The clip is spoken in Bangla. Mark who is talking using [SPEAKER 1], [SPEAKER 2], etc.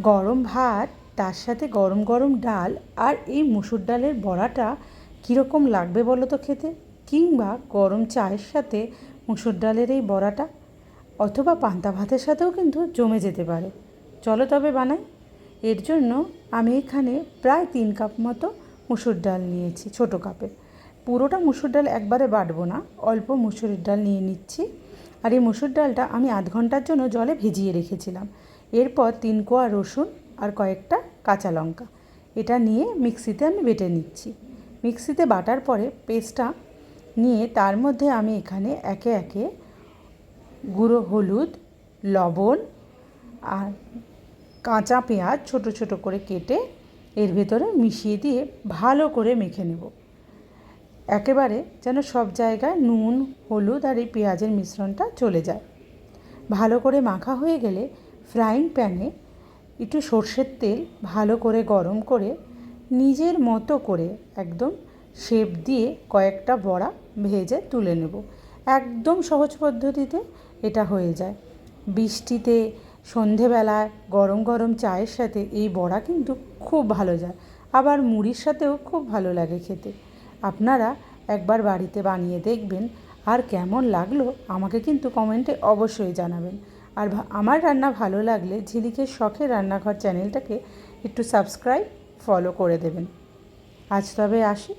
[SPEAKER 1] গরম ভাত, তার সাথে গরম গরম ডাল আর এই মুসুর ডালের বড়াটা কীরকম লাগবে বলো তো খেতে? কিংবা গরম চায়ের সাথে মুসুর ডালের এই বড়াটা? অথবা পান্তা ভাতের সাথেও কিন্তু জমে যেতে পারে। চলো তবে বানাই। এর জন্য আমি এখানে প্রায় তিন কাপ মতো মুসুর ডাল নিয়েছি, ছোটো কাপে। পুরোটা মুসুর ডাল একবারে বাটবো না, অল্প মুসুরির ডাল নিয়ে নিচ্ছি। আর এই মুসুর ডালটা আমি আধ ঘণ্টার জন্য জলে ভিজিয়ে রেখেছিলাম। এরপর তিন কোয়া রসুন আর কয়েকটা কাঁচা লঙ্কা। এটা নিয়ে মিক্সিতে আমি বেটে নিচ্ছি। মিক্সিতে বাটার পরে পেস্টটা নিয়ে তার মধ্যে আমি এখানে একে একে গুঁড়ো হলুদ, লবণ আর কাঁচা পেঁয়াজ ছোট ছোট করে কেটে এর ভেতরে মিশিয়ে দিয়ে ভালো করে মেখে নেব। একেবারে যেন সব জায়গায় নুন, হলুদ আর এই পেঁয়াজের মিশ্রণটা চলে যায়। ভালো করে মাখা হয়ে গেলে ফ্রাইং প্যানে একটু সর্ষের তেল ভালো করে গরম করে নিজের মতো করে একদম শেপ দিয়ে কয়েকটা বড়া ভেজে তুলে নেব। একদম সহজ পদ্ধতিতে এটা হয়ে যায়। বৃষ্টিতে, সন্ধেবেলায় গরম গরম চায়ের সাথে এই বড়া কিন্তু খুব ভালো যায়। আবার মুড়ির সাথেও খুব ভালো লাগে খেতে। আপনারা একবার বাড়িতে বানিয়ে দেখবেন আর কেমন লাগল আমাকে কিন্তু কমেন্টে অবশ্যই জানাবেন। আর আমার রান্না ভালো লাগলে ঝিলিকের শখের রান্নাঘর চ্যানেলটাকে একটু সাবস্ক্রাইব ফলো করে দেবেন। আজ তবে আসি।